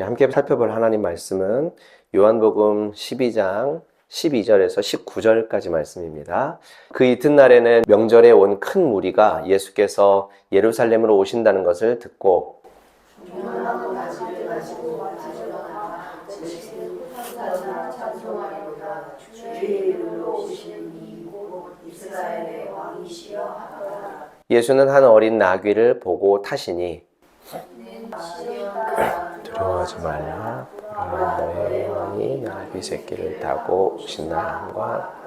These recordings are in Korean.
함께 살펴볼 하나님 말씀은 요한복음 12장 12절에서 19절까지 말씀입니다. 그 이튿날에는 명절에 온 큰 무리가 예수께서 예루살렘으로 오신다는 것을 듣고 예수는 한 어린 나귀를 보고 타시니 두려워하지 말라 보라 너의 영이 나귀 새끼를 타고 오신다 함과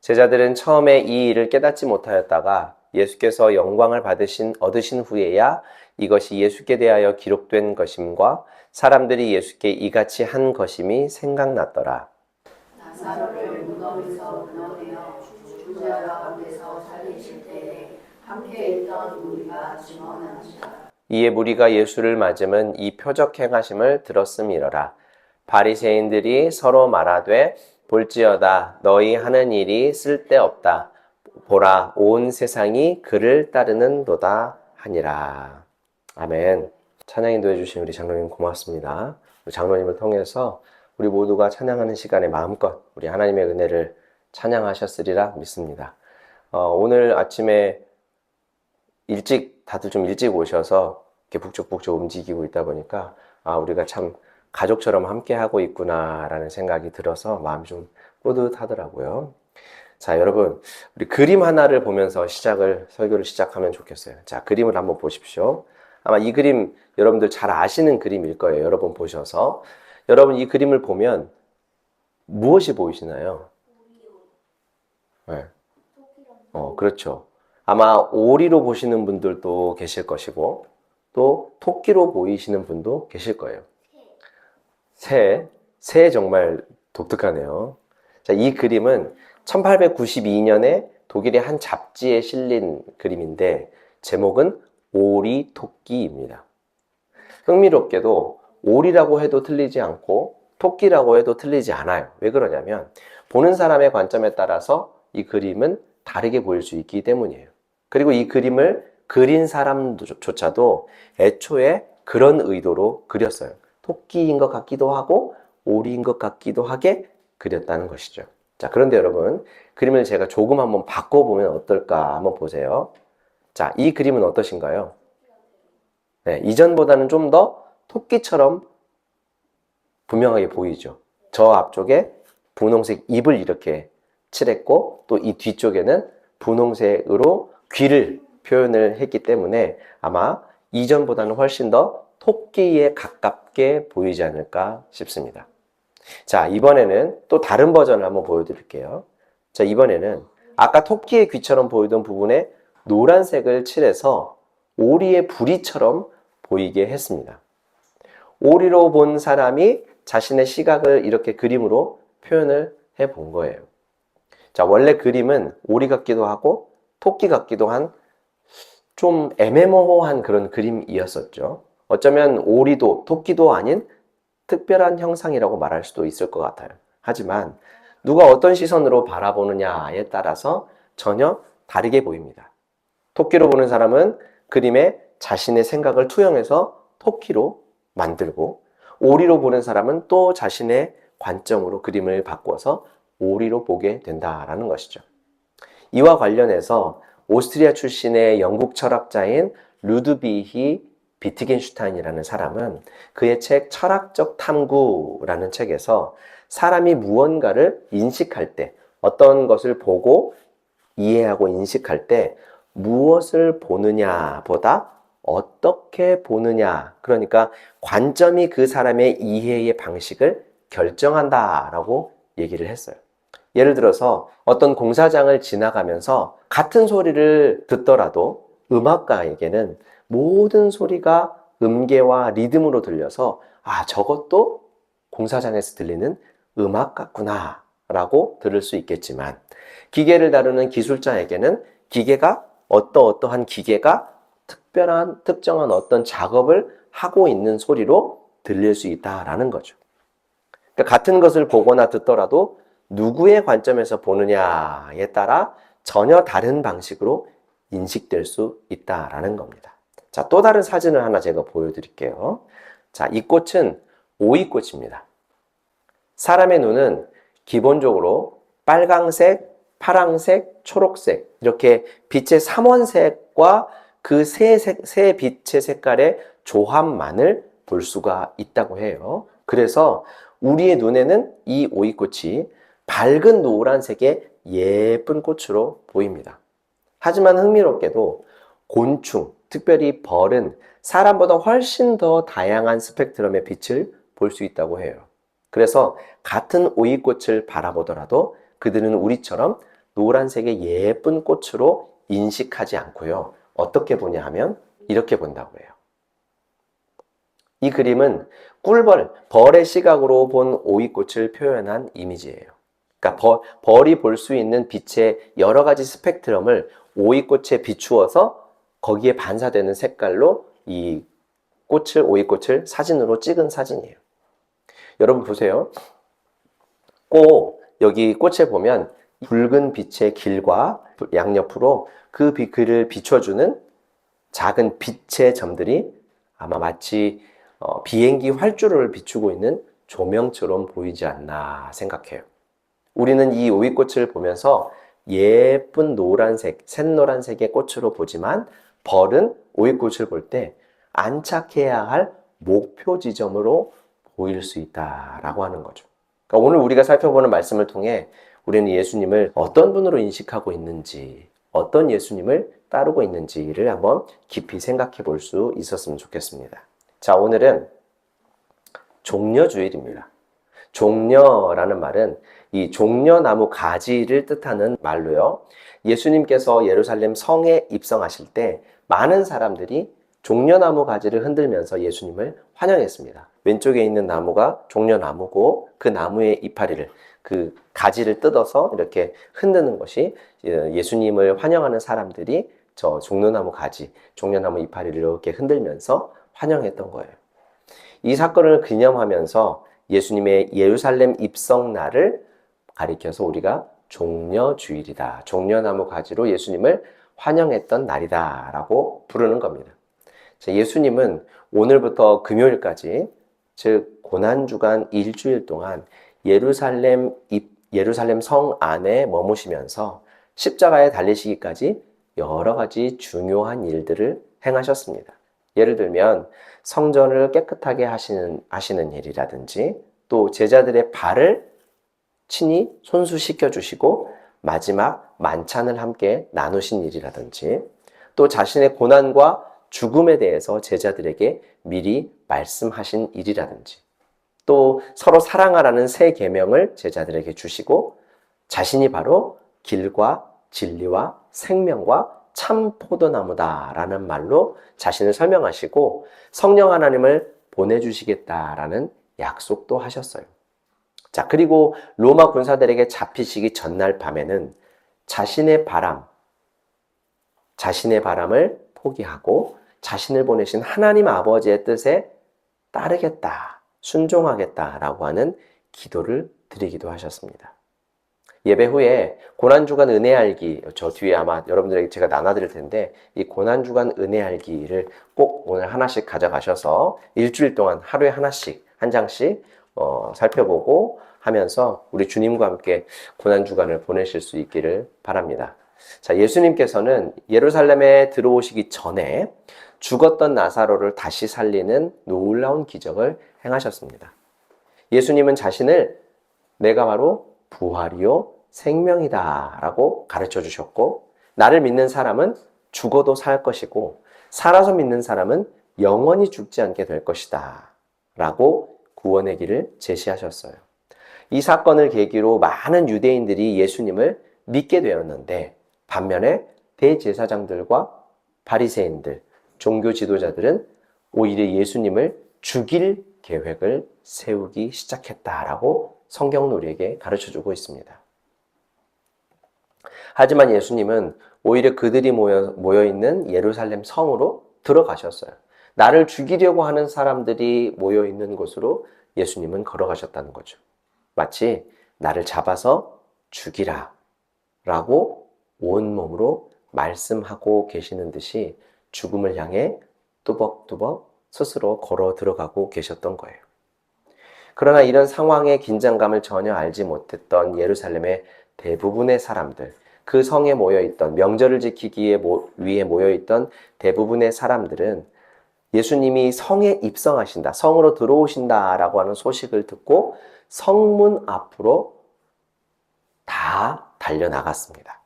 제자들은 처음에 이 일을 깨닫지 못하였다가 예수께서 영광을 받으신 얻으신 후에야 이것이 예수께 대하여 기록된 것임과 사람들이 예수께 이같이 한 것임이 생각났더라. 나사로를 무덤에서 불러내어 주자 가운데서 살리실 때에 함께 있던 우리가 증언한다. 이에 무리가 예수를 맞으면 이 표적 행하심을 들었음이러라. 바리새인들이 서로 말하되 볼지어다 너희 하는 일이 쓸데없다. 보라 온 세상이 그를 따르는도다 하니라. 아멘. 찬양 인도해 주신 우리 장로님 고맙습니다. 장로님을 통해서 우리 모두가 찬양하는 시간에 마음껏 우리 하나님의 은혜를 찬양하셨으리라 믿습니다. 어, 오늘 아침에 일찍 다들 좀 일찍 오셔서 이렇게 북적북적 움직이고 있다 보니까 아 우리가 참 가족처럼 함께 하고 있구나라는 생각이 들어서 마음이 좀 뿌듯하더라고요. 자 여러분 우리 그림 하나를 보면서 시작을 설교를 시작하면 좋겠어요. 자 그림을 한번 보십시오. 아마 이 그림 여러분들 잘 아시는 그림일 거예요. 여러분 보셔서 여러분 이 그림을 보면 무엇이 보이시나요? 네. 어 그렇죠. 아마 오리로 보시는 분들도 계실 것이고 또 토끼로 보이시는 분도 계실 거예요. 새, 새 정말 독특하네요. 자, 이 그림은 1892년에 독일의 한 잡지에 실린 그림인데 제목은 오리 토끼입니다. 흥미롭게도 오리라고 해도 틀리지 않고 토끼라고 해도 틀리지 않아요. 왜 그러냐면 보는 사람의 관점에 따라서 이 그림은 다르게 보일 수 있기 때문이에요. 그리고 이 그림을 그린 사람조차도 애초에 그런 의도로 그렸어요. 토끼인 것 같기도 하고 오리인 것 같기도 하게 그렸다는 것이죠. 자, 그런데 여러분, 그림을 제가 조금 한번 바꿔보면 어떨까 한번 보세요. 자, 이 그림은 어떠신가요? 네, 이전보다는 좀 더 토끼처럼 분명하게 보이죠. 저 앞쪽에 분홍색 입을 이렇게 칠했고 또 이 뒤쪽에는 분홍색으로 귀를 표현을 했기 때문에 아마 이전보다는 훨씬 더 토끼에 가깝게 보이지 않을까 싶습니다. 자, 이번에는 또 다른 버전을 한번 보여드릴게요. 자, 이번에는 아까 토끼의 귀처럼 보이던 부분에 노란색을 칠해서 오리의 부리처럼 보이게 했습니다. 오리로 본 사람이 자신의 시각을 이렇게 그림으로 표현을 해 본 거예요. 자, 원래 그림은 오리 같기도 하고 토끼 같기도 한 좀 애매모호한 그런 그림이었었죠. 어쩌면 오리도 토끼도 아닌 특별한 형상이라고 말할 수도 있을 것 같아요. 하지만 누가 어떤 시선으로 바라보느냐에 따라서 전혀 다르게 보입니다. 토끼로 보는 사람은 그림에 자신의 생각을 투영해서 토끼로 만들고 오리로 보는 사람은 또 자신의 관점으로 그림을 바꿔서 오리로 보게 된다라는 것이죠. 이와 관련해서 오스트리아 출신의 영국 철학자인 루드비히 비트겐슈타인이라는 사람은 그의 책 철학적 탐구라는 책에서 사람이 무언가를 인식할 때 어떤 것을 보고 이해하고 인식할 때 무엇을 보느냐보다 어떻게 보느냐 그러니까 관점이 그 사람의 이해의 방식을 결정한다라고 얘기를 했어요. 예를 들어서 어떤 공사장을 지나가면서 같은 소리를 듣더라도 음악가에게는 모든 소리가 음계와 리듬으로 들려서 아, 저것도 공사장에서 들리는 음악 같구나 라고 들을 수 있겠지만 기계를 다루는 기술자에게는 기계가 어떠어떠한 기계가 특별한 특정한 어떤 작업을 하고 있는 소리로 들릴 수 있다라는 거죠. 그러니까 같은 것을 보거나 듣더라도 누구의 관점에서 보느냐에 따라 전혀 다른 방식으로 인식될 수 있다라는 겁니다. 자, 또 다른 사진을 하나 제가 보여드릴게요. 자, 이 꽃은 오이꽃입니다. 사람의 눈은 기본적으로 빨강색, 파랑색, 초록색 이렇게 빛의 삼원색과 그 세 세 빛의 색깔의 조합만을 볼 수가 있다고 해요. 그래서 우리의 눈에는 이 오이꽃이 밝은 노란색의 예쁜 꽃으로 보입니다. 하지만 흥미롭게도 곤충, 특별히 벌은 사람보다 훨씬 더 다양한 스펙트럼의 빛을 볼 수 있다고 해요. 그래서 같은 오이꽃을 바라보더라도 그들은 우리처럼 노란색의 예쁜 꽃으로 인식하지 않고요. 어떻게 보냐 하면 이렇게 본다고 해요. 이 그림은 꿀벌, 벌의 시각으로 본 오이꽃을 표현한 이미지예요. 그러니까 벌, 벌이 볼 수 있는 빛의 여러 가지 스펙트럼을 오이꽃에 비추어서 거기에 반사되는 색깔로 이 꽃을, 오이꽃을 사진으로 찍은 사진이에요. 여러분 보세요. 꼭 여기 꽃에 보면 붉은 빛의 길과 양옆으로 그 빛- 글을 비춰주는 작은 빛의 점들이 아마 마치 어, 비행기 활주로를 비추고 있는 조명처럼 보이지 않나 생각해요. 우리는 이 오이꽃을 보면서 예쁜 노란색, 샛노란색의 꽃으로 보지만 벌은 오이꽃을 볼 때 안착해야 할 목표 지점으로 보일 수 있다라고 하는 거죠. 그러니까 오늘 우리가 살펴보는 말씀을 통해 우리는 예수님을 어떤 분으로 인식하고 있는지, 어떤 예수님을 따르고 있는지를 한번 깊이 생각해 볼 수 있었으면 좋겠습니다. 자, 오늘은 종려주일입니다. 종려라는 말은 이 종려나무 가지를 뜻하는 말로요. 예수님께서 예루살렘 성에 입성하실 때 많은 사람들이 종려나무 가지를 흔들면서 예수님을 환영했습니다. 왼쪽에 있는 나무가 종려나무고 그 나무의 이파리를 그 가지를 뜯어서 이렇게 흔드는 것이 예수님을 환영하는 사람들이 저 종려나무 가지, 종려나무 이파리를 이렇게 흔들면서 환영했던 거예요. 이 사건을 기념하면서 예수님의 예루살렘 입성 날을 가리켜서 우리가 종려 주일이다. 종려나무 가지로 예수님을 환영했던 날이다 라고 부르는 겁니다. 자, 예수님은 오늘부터 금요일까지 즉 고난주간 일주일 동안 예루살렘 입, 예루살렘 성 안에 머무시면서 십자가에 달리시기까지 여러 가지 중요한 일들을 행하셨습니다. 예를 들면 성전을 깨끗하게 하시는 하시는 일이라든지 또 제자들의 발을 친히 손수시켜 주시고 마지막 만찬을 함께 나누신 일이라든지 또 자신의 고난과 죽음에 대해서 제자들에게 미리 말씀하신 일이라든지 또 서로 사랑하라는 새 계명을 제자들에게 주시고 자신이 바로 길과 진리와 생명과 참 포도나무다라는 말로 자신을 설명하시고 성령 하나님을 보내주시겠다라는 약속도 하셨어요. 자, 그리고 로마 군사들에게 잡히시기 전날 밤에는 자신의 바람, 자신의 바람을 포기하고 자신을 보내신 하나님 아버지의 뜻에 따르겠다, 순종하겠다라고 하는 기도를 드리기도 하셨습니다. 예배 후에 고난주간 은혜 알기, 저 뒤에 아마 여러분들에게 제가 나눠드릴 텐데, 이 고난주간 은혜 알기를 꼭 오늘 하나씩 가져가셔서 일주일 동안 하루에 하나씩, 한 장씩, 어, 살펴보고 하면서 우리 주님과 함께 고난 주간을 보내실 수 있기를 바랍니다. 자, 예수님께서는 예루살렘에 들어오시기 전에 죽었던 나사로를 다시 살리는 놀라운 기적을 행하셨습니다. 예수님은 자신을 내가 바로 부활이요 생명이다 라고 가르쳐 주셨고 나를 믿는 사람은 죽어도 살 것이고 살아서 믿는 사람은 영원히 죽지 않게 될 것이다 라고 구원의 길을 제시하셨어요. 이 사건을 계기로 많은 유대인들이 예수님을 믿게 되었는데 반면에 대제사장들과 바리새인들, 종교 지도자들은 오히려 예수님을 죽일 계획을 세우기 시작했다라고 성경 우리에게 가르쳐 주고 있습니다. 하지만 예수님은 오히려 그들이 모여, 모여 있는 예루살렘 성으로 들어가셨어요. 나를 죽이려고 하는 사람들이 모여 있는 곳으로 예수님은 걸어가셨다는 거죠. 마치 나를 잡아서 죽이라 라고 온몸으로 말씀하고 계시는 듯이 죽음을 향해 뚜벅뚜벅 스스로 걸어 들어가고 계셨던 거예요. 그러나 이런 상황의 긴장감을 전혀 알지 못했던 예루살렘의 대부분의 사람들, 그 성에 모여 있던 명절을 지키기 위해 모여 있던 대부분의 사람들은 예수님이 성에 입성하신다, 성으로 들어오신다 라고 하는 소식을 듣고 성문 앞으로 다 달려나갔습니다.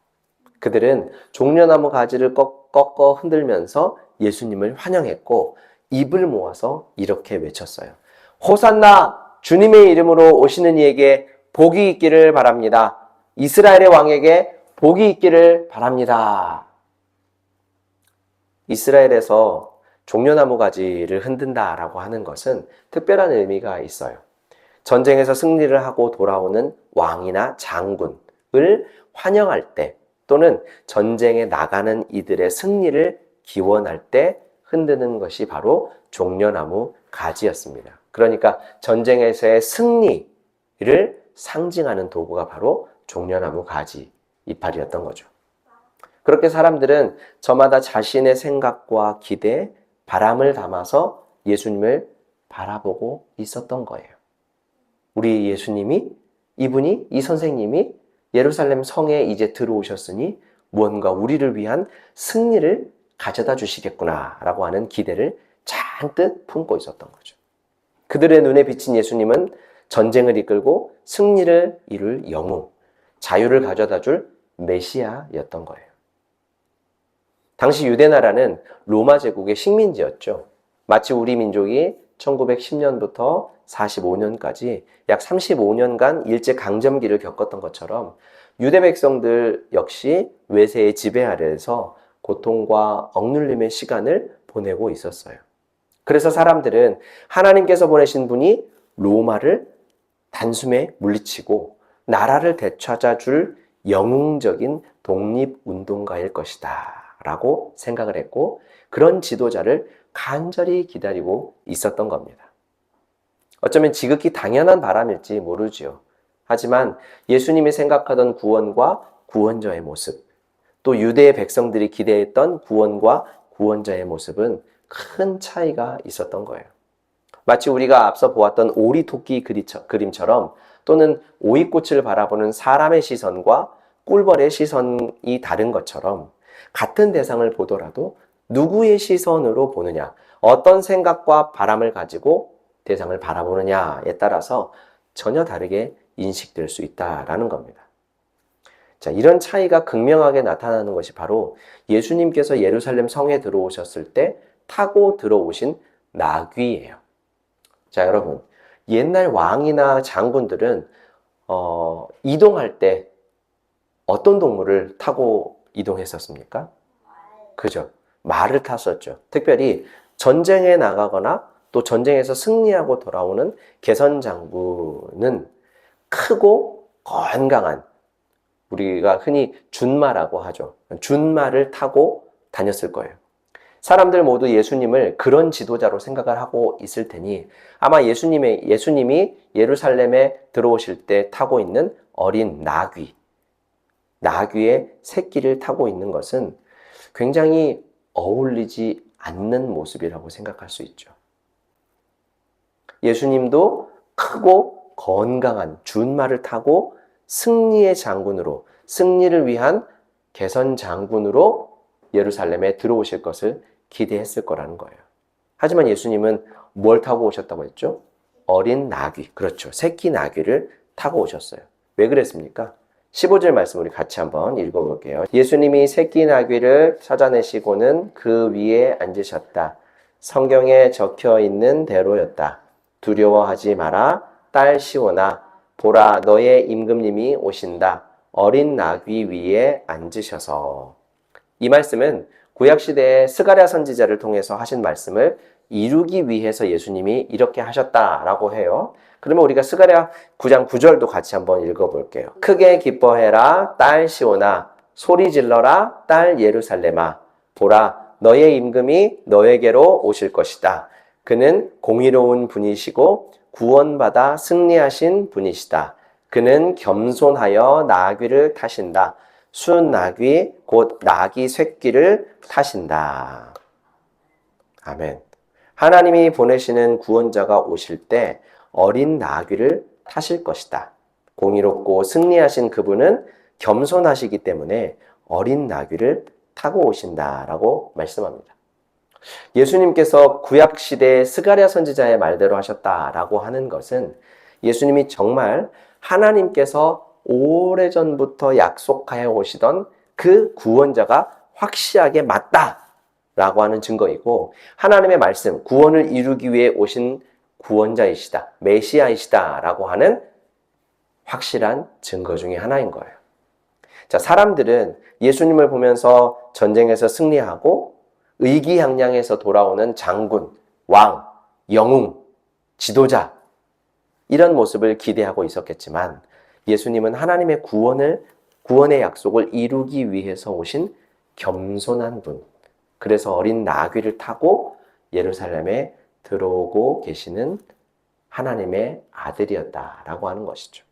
그들은 종려나무 가지를 꺾- 꺾어 흔들면서 예수님을 환영했고 입을 모아서 이렇게 외쳤어요. 호산나 주님의 이름으로 오시는 이에게 복이 있기를 바랍니다. 이스라엘의 왕에게 복이 있기를 바랍니다. 이스라엘에서 종려나무 가지를 흔든다라고 하는 것은 특별한 의미가 있어요. 전쟁에서 승리를 하고 돌아오는 왕이나 장군을 환영할 때 또는 전쟁에 나가는 이들의 승리를 기원할 때 흔드는 것이 바로 종려나무 가지였습니다. 그러니까 전쟁에서의 승리를 상징하는 도구가 바로 종려나무 가지 이파리였던 거죠. 그렇게 사람들은 저마다 자신의 생각과 기대, 바람을 담아서 예수님을 바라보고 있었던 거예요. 우리 예수님이, 이분이, 이 선생님이 예루살렘 성에 이제 들어오셨으니 무언가 우리를 위한 승리를 가져다 주시겠구나라고 하는 기대를 잔뜩 품고 있었던 거죠. 그들의 눈에 비친 예수님은 전쟁을 이끌고 승리를 이룰 영웅, 자유를 가져다 줄 메시아였던 거예요. 당시 유대 나라는 로마 제국의 식민지였죠. 마치 우리 민족이 1910년부터 45년까지 약 35년간 일제 강점기를 겪었던 것처럼 유대 백성들 역시 외세의 지배 아래에서 고통과 억눌림의 시간을 보내고 있었어요. 그래서 사람들은 하나님께서 보내신 분이 로마를 단숨에 물리치고 나라를 되찾아 줄 영웅적인 독립운동가일 것이다. 라고 생각을 했고, 그런 지도자를 간절히 기다리고 있었던 겁니다. 어쩌면 지극히 당연한 바람일지 모르지요. 하지만 예수님이 생각하던 구원과 구원자의 모습, 또 유대의 백성들이 기대했던 구원과 구원자의 모습은 큰 차이가 있었던 거예요. 마치 우리가 앞서 보았던 오리토끼 그림처럼 또는 오이꽃을 바라보는 사람의 시선과 꿀벌의 시선이 다른 것처럼 같은 대상을 보더라도 누구의 시선으로 보느냐, 어떤 생각과 바람을 가지고 대상을 바라보느냐에 따라서 전혀 다르게 인식될 수 있다라는 겁니다. 자, 이런 차이가 극명하게 나타나는 것이 바로 예수님께서 예루살렘 성에 들어오셨을 때 타고 들어오신 나귀예요. 자, 여러분. 옛날 왕이나 장군들은 어, 이동할 때 어떤 동물을 타고 이동했었습니까? 그죠. 말을 탔었죠. 특별히 전쟁에 나가거나 또 전쟁에서 승리하고 돌아오는 개선 장군은 크고 건강한 우리가 흔히 준마라고 하죠. 준마를 타고 다녔을 거예요. 사람들 모두 예수님을 그런 지도자로 생각을 하고 있을 테니 아마 예수님의 예수님이 예루살렘에 들어오실 때 타고 있는 어린 나귀, 나귀의 새끼를 타고 있는 것은 굉장히 어울리지 않는 모습이라고 생각할 수 있죠. 예수님도 크고 건강한 준마를 타고 승리의 장군으로, 승리를 위한 개선 장군으로 예루살렘에 들어오실 것을 기대했을 거라는 거예요. 하지만 예수님은 뭘 타고 오셨다고 했죠? 어린 나귀. 그렇죠. 새끼 나귀를 타고 오셨어요. 왜 그랬습니까? 15절 말씀 우리 같이 한번 읽어볼게요. 예수님이 새끼 나귀를 찾아내시고는 그 위에 앉으셨다. 성경에 적혀 있는 대로였다. 두려워하지 마라. 딸 시오나 보라 너의 임금님이 오신다. 어린 나귀 위에 앉으셔서. 이 말씀은 구약 시대의 스가랴 선지자를 통해서 하신 말씀을 이루기 위해서 예수님이 이렇게 하셨다라고 해요. 그러면 우리가 스가랴 9장 9절도 같이 한번 읽어볼게요. 크게 기뻐해라 딸 시오나 소리 질러라 딸 예루살렘아 보라 너의 임금이 너에게로 오실 것이다. 그는 공의로운 분이시고 구원받아 승리하신 분이시다. 그는 겸손하여 나귀를 타신다. 순 나귀 곧 나귀 새끼를 타신다. 아멘. 하나님이 보내시는 구원자가 오실 때 어린 나귀를 타실 것이다. 공의롭고 승리하신 그분은 겸손하시기 때문에 어린 나귀를 타고 오신다라고 말씀합니다. 예수님께서 구약 시대 스가랴 선지자의 말대로 하셨다라고 하는 것은 예수님이 정말 하나님께서 오래전부터 약속하여 오시던 그 구원자가 확실하게 맞다라고 하는 증거이고 하나님의 말씀, 구원을 이루기 위해 오신 구원자이시다, 메시아이시다라고 하는 확실한 증거 중에 하나인 거예요. 자, 사람들은 예수님을 보면서 전쟁에서 승리하고 의기양양해서 돌아오는 장군, 왕, 영웅, 지도자 이런 모습을 기대하고 있었겠지만 예수님은 하나님의 구원을 구원의 약속을 이루기 위해서 오신 겸손한 분. 그래서 어린 나귀를 타고 예루살렘에 들어오고 계시는 하나님의 아들이었다라고 하는 것이죠.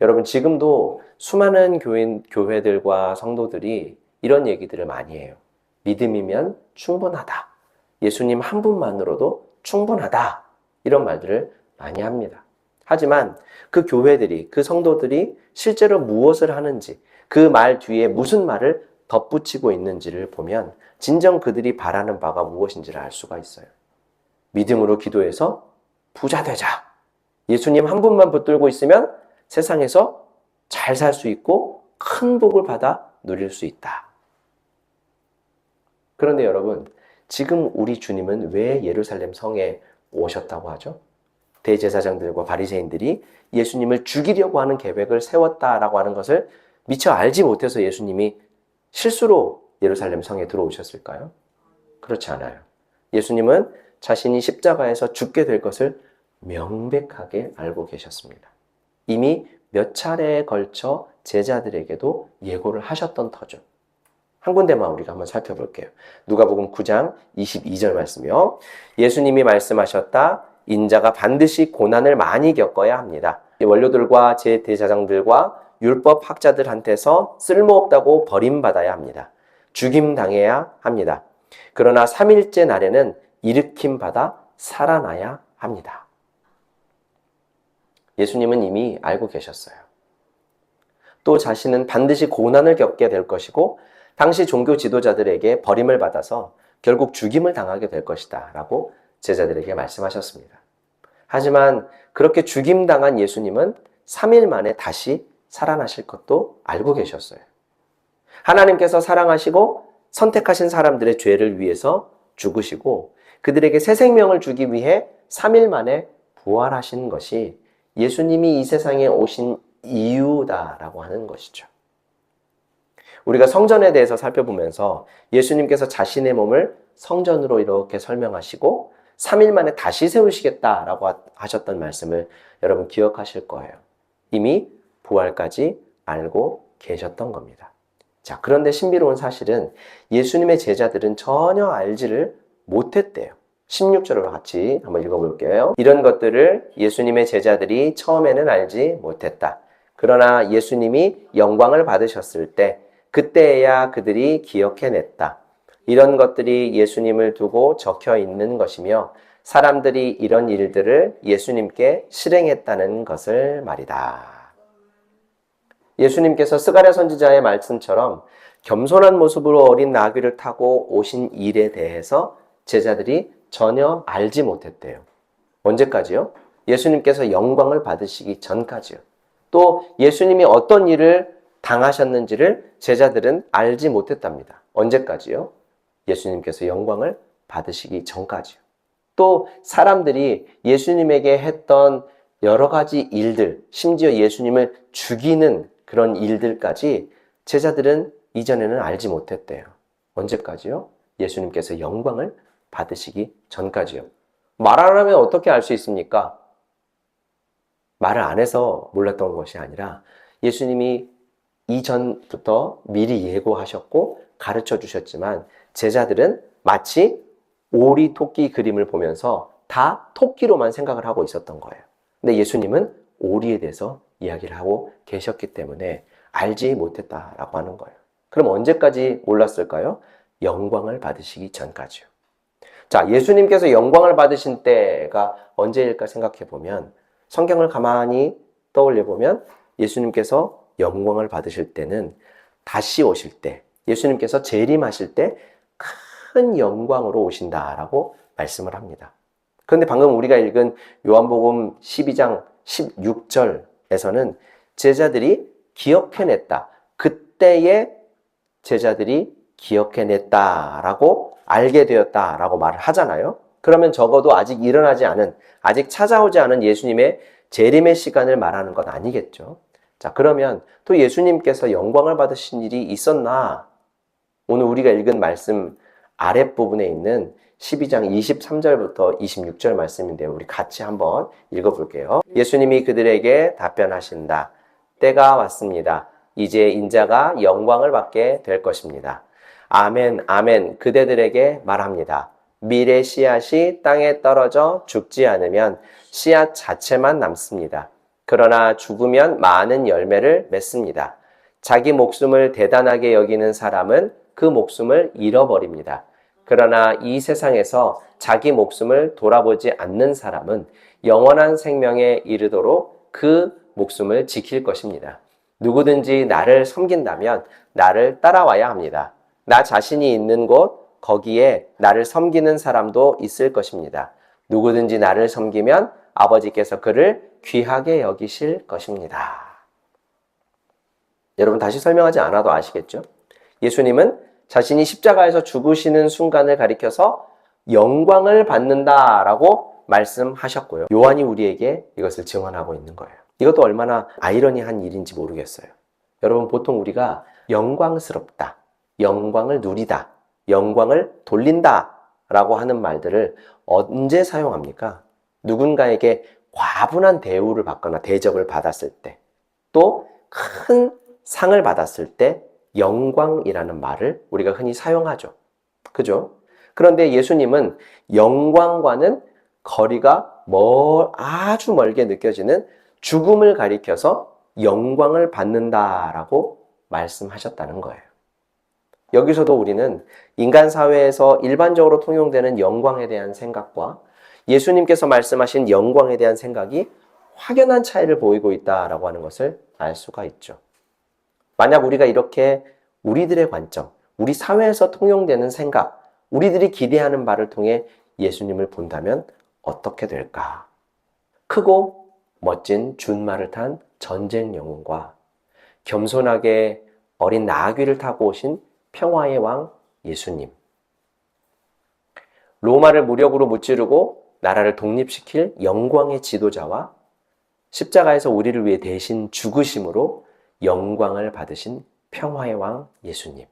여러분 지금도 수많은 교인, 교회들과 성도들이 이런 얘기들을 많이 해요. 믿음이면 충분하다. 예수님 한 분만으로도 충분하다. 이런 말들을 많이 합니다. 하지만 그 교회들이, 그 성도들이 실제로 무엇을 하는지, 그 말 뒤에 무슨 말을 덧붙이고 있는지를 보면 진정 그들이 바라는 바가 무엇인지를 알 수가 있어요. 믿음으로 기도해서 부자 되자. 예수님 한 분만 붙들고 있으면 세상에서 잘 살 수 있고 큰 복을 받아 누릴 수 있다. 그런데 여러분, 지금 우리 주님은 왜 예루살렘 성에 오셨다고 하죠? 대제사장들과 바리새인들이 예수님을 죽이려고 하는 계획을 세웠다라고 하는 것을 미처 알지 못해서 예수님이 실수로 예루살렘 성에 들어오셨을까요? 그렇지 않아요. 예수님은 자신이 십자가에서 죽게 될 것을 명백하게 알고 계셨습니다. 이미 몇 차례에 걸쳐 제자들에게도 예고를 하셨던 터죠. 한 군데만 우리가 한번 살펴볼게요. 누가복음 9장 22절 말씀이요. 예수님이 말씀하셨다. 인자가 반드시 고난을 많이 겪어야 합니다. 원료들과 제 대자장들과 율법 학자들한테서 쓸모없다고 버림받아야 합니다. 죽임 당해야 합니다. 그러나 3일째 날에는 일으킴 받아 살아나야 합니다. 예수님은 이미 알고 계셨어요. 또 자신은 반드시 고난을 겪게 될 것이고 당시 종교 지도자들에게 버림을 받아서 결국 죽임을 당하게 될 것이다 라고 제자들에게 말씀하셨습니다. 하지만 그렇게 죽임당한 예수님은 3일 만에 다시 살아나실 것도 알고 계셨어요. 하나님께서 사랑하시고 선택하신 사람들의 죄를 위해서 죽으시고 그들에게 새 생명을 주기 위해 3일 만에 부활하신 것이 예수님이 이 세상에 오신 이유다라고 하는 것이죠. 우리가 성전에 대해서 살펴보면서 예수님께서 자신의 몸을 성전으로 이렇게 설명하시고 3일 만에 다시 세우시겠다라고 하셨던 말씀을 여러분 기억하실 거예요. 이미 부활까지 알고 계셨던 겁니다. 자, 그런데 신비로운 사실은 예수님의 제자들은 전혀 알지를 못했대요. 16절을 같이 한번 읽어볼게요. 이런 것들을 예수님의 제자들이 처음에는 알지 못했다. 그러나 예수님이 영광을 받으셨을 때 그때야 그들이 기억해냈다. 이런 것들이 예수님을 두고 적혀 있는 것이며 사람들이 이런 일들을 예수님께 실행했다는 것을 말이다. 예수님께서 스가랴 선지자의 말씀처럼 겸손한 모습으로 어린 나귀를 타고 오신 일에 대해서 제자들이 전혀 알지 못했대요. 언제까지요? 예수님께서 영광을 받으시기 전까지요. 또 예수님이 어떤 일을 당하셨는지를 제자들은 알지 못했답니다. 언제까지요? 예수님께서 영광을 받으시기 전까지요. 또 사람들이 예수님에게 했던 여러 가지 일들, 심지어 예수님을 죽이는 그런 일들까지 제자들은 이전에는 알지 못했대요. 언제까지요? 예수님께서 영광을 받으시기 전까지요. 말 안 하면 어떻게 알 수 있습니까? 말을 안 해서 몰랐던 것이 아니라 예수님이 이전부터 미리 예고하셨고 가르쳐 주셨지만 제자들은 마치 오리 토끼 그림을 보면서 다 토끼로만 생각을 하고 있었던 거예요. 근데 예수님은 오리에 대해서 이야기를 하고 계셨기 때문에 알지 못했다라고 하는 거예요. 그럼 언제까지 몰랐을까요? 영광을 받으시기 전까지요. 자, 예수님께서 영광을 받으신 때가 언제일까 생각해 보면 성경을 가만히 떠올려 보면 예수님께서 영광을 받으실 때는 다시 오실 때, 예수님께서 재림하실 때 큰 영광으로 오신다라고 말씀을 합니다. 그런데 방금 우리가 읽은 요한복음 12장 16절에서는 제자들이 기억해냈다. 그때의 제자들이 기억해냈다라고 알게 되었다라고 말을 하잖아요. 그러면 적어도 아직 일어나지 않은, 아직 찾아오지 않은 예수님의 재림의 시간을 말하는 건 아니겠죠. 자, 그러면 또 예수님께서 영광을 받으신 일이 있었나? 오늘 우리가 읽은 말씀 아랫부분에 있는 12장 23절부터 26절 말씀인데요. 우리 같이 한번 읽어볼게요. 예수님이 그들에게 답변하신다. 때가 왔습니다. 이제 인자가 영광을 받게 될 것입니다. 아멘, 아멘. 그대들에게 말합니다. 미래 씨앗이 땅에 떨어져 죽지 않으면 씨앗 자체만 남습니다. 그러나 죽으면 많은 열매를 맺습니다. 자기 목숨을 대단하게 여기는 사람은 그 목숨을 잃어버립니다. 그러나 이 세상에서 자기 목숨을 돌아보지 않는 사람은 영원한 생명에 이르도록 그 목숨을 지킬 것입니다. 누구든지 나를 섬긴다면 나를 따라와야 합니다. 나 자신이 있는 곳, 거기에 나를 섬기는 사람도 있을 것입니다. 누구든지 나를 섬기면 아버지께서 그를 귀하게 여기실 것입니다. 여러분 다시 설명하지 않아도 아시겠죠? 예수님은 자신이 십자가에서 죽으시는 순간을 가리켜서 영광을 받는다라고 말씀하셨고요. 요한이 우리에게 이것을 증언하고 있는 거예요. 이것도 얼마나 아이러니한 일인지 모르겠어요. 여러분 보통 우리가 영광스럽다, 영광을 누리다, 영광을 돌린다 라고 하는 말들을 언제 사용합니까? 누군가에게 과분한 대우를 받거나 대접을 받았을 때, 또 큰 상을 받았을 때 영광이라는 말을 우리가 흔히 사용하죠. 그죠? 그런데 예수님은 영광과는 거리가 멀, 아주 멀게 느껴지는 죽음을 가리켜서 영광을 받는다라고 말씀하셨다는 거예요. 여기서도 우리는 인간 사회에서 일반적으로 통용되는 영광에 대한 생각과 예수님께서 말씀하신 영광에 대한 생각이 확연한 차이를 보이고 있다라고 하는 것을 알 수가 있죠. 만약 우리가 이렇게 우리들의 관점, 우리 사회에서 통용되는 생각, 우리들이 기대하는 바를 통해 예수님을 본다면 어떻게 될까? 크고 멋진 준말을 탄 전쟁 영웅과 겸손하게 어린 나귀를 타고 오신 평화의 왕 예수님. 로마를 무력으로 무찌르고 나라를 독립시킬 영광의 지도자와 십자가에서 우리를 위해 대신 죽으심으로 영광을 받으신 평화의 왕 예수님.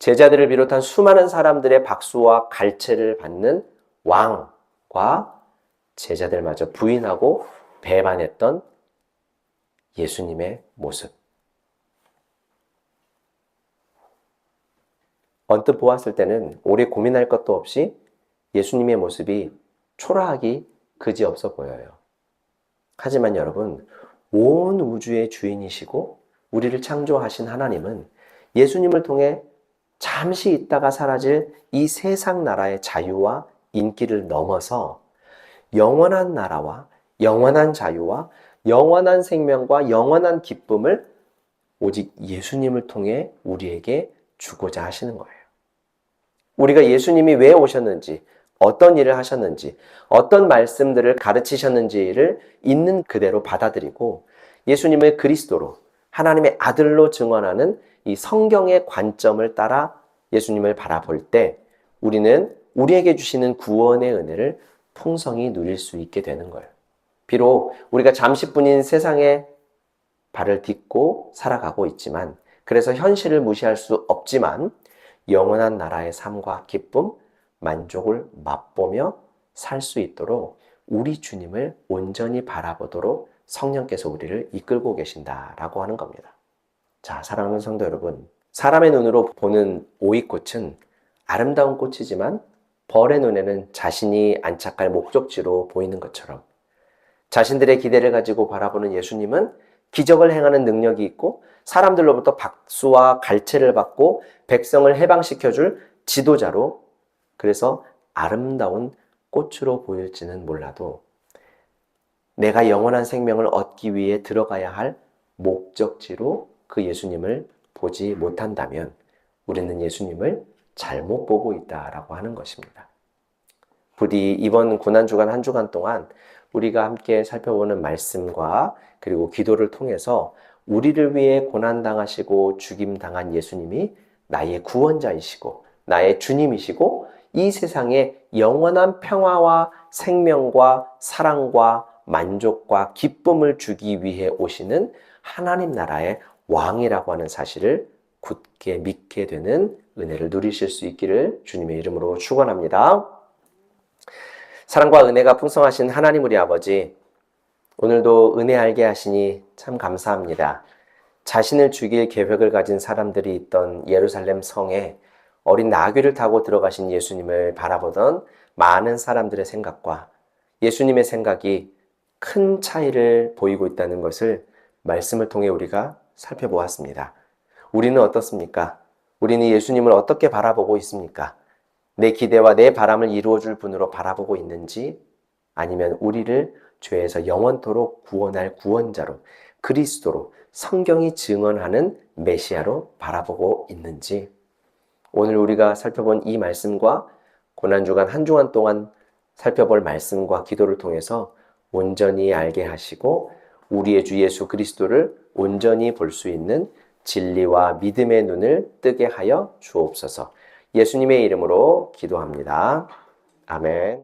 제자들을 비롯한 수많은 사람들의 박수와 갈채를 받는 왕과 제자들마저 부인하고 배반했던 예수님의 모습. 언뜻 보았을 때는 오래 고민할 것도 없이 예수님의 모습이 초라하기 그지없어 보여요. 하지만 여러분, 온 우주의 주인이시고 우리를 창조하신 하나님은 예수님을 통해 잠시 있다가 사라질 이 세상 나라의 자유와 인기를 넘어서 영원한 나라와 영원한 자유와 영원한 생명과 영원한 기쁨을 오직 예수님을 통해 우리에게 주고자 하시는 거예요. 우리가 예수님이 왜 오셨는지, 어떤 일을 하셨는지, 어떤 말씀들을 가르치셨는지를 있는 그대로 받아들이고 예수님을 그리스도로 하나님의 아들로 증언하는 이 성경의 관점을 따라 예수님을 바라볼 때 우리는 우리에게 주시는 구원의 은혜를 풍성히 누릴 수 있게 되는 거예요. 비록 우리가 잠시뿐인 세상에 발을 딛고 살아가고 있지만 그래서 현실을 무시할 수 없지만 영원한 나라의 삶과 기쁨, 만족을 맛보며 살 수 있도록 우리 주님을 온전히 바라보도록 성령께서 우리를 이끌고 계신다라고 하는 겁니다. 자, 사랑하는 성도 여러분. 사람의 눈으로 보는 오이꽃은 아름다운 꽃이지만 벌의 눈에는 자신이 안착할 목적지로 보이는 것처럼 자신들의 기대를 가지고 바라보는 예수님은 기적을 행하는 능력이 있고 사람들로부터 박수와 갈채를 받고 백성을 해방시켜줄 지도자로 그래서 아름다운 꽃으로 보일지는 몰라도 내가 영원한 생명을 얻기 위해 들어가야 할 목적지로 그 예수님을 보지 못한다면 우리는 예수님을 잘못 보고 있다라고 하는 것입니다. 부디 이번 고난 주간 한 주간 동안 우리가 함께 살펴보는 말씀과 그리고 기도를 통해서 우리를 위해 고난당하시고 죽임당한 예수님이 나의 구원자이시고 나의 주님이시고 이 세상에 영원한 평화와 생명과 사랑과 만족과 기쁨을 주기 위해 오시는 하나님 나라의 왕이라고 하는 사실을 굳게 믿게 되는 은혜를 누리실 수 있기를 주님의 이름으로 축원합니다. 사랑과 은혜가 풍성하신 하나님 우리 아버지, 오늘도 은혜 알게 하시니 참 감사합니다. 자신을 죽일 계획을 가진 사람들이 있던 예루살렘 성에 어린 나귀를 타고 들어가신 예수님을 바라보던 많은 사람들의 생각과 예수님의 생각이 큰 차이를 보이고 있다는 것을 말씀을 통해 우리가 살펴보았습니다. 우리는 어떻습니까? 우리는 예수님을 어떻게 바라보고 있습니까? 내 기대와 내 바람을 이루어줄 분으로 바라보고 있는지 아니면 우리를 죄에서 영원토록 구원할 구원자로 그리스도로 성경이 증언하는 메시아로 바라보고 있는지 오늘 우리가 살펴본 이 말씀과 고난주간 한 주간 동안 살펴볼 말씀과 기도를 통해서 온전히 알게 하시고 우리의 주 예수 그리스도를 온전히 볼 수 있는 진리와 믿음의 눈을 뜨게 하여 주옵소서. 예수님의 이름으로 기도합니다. 아멘.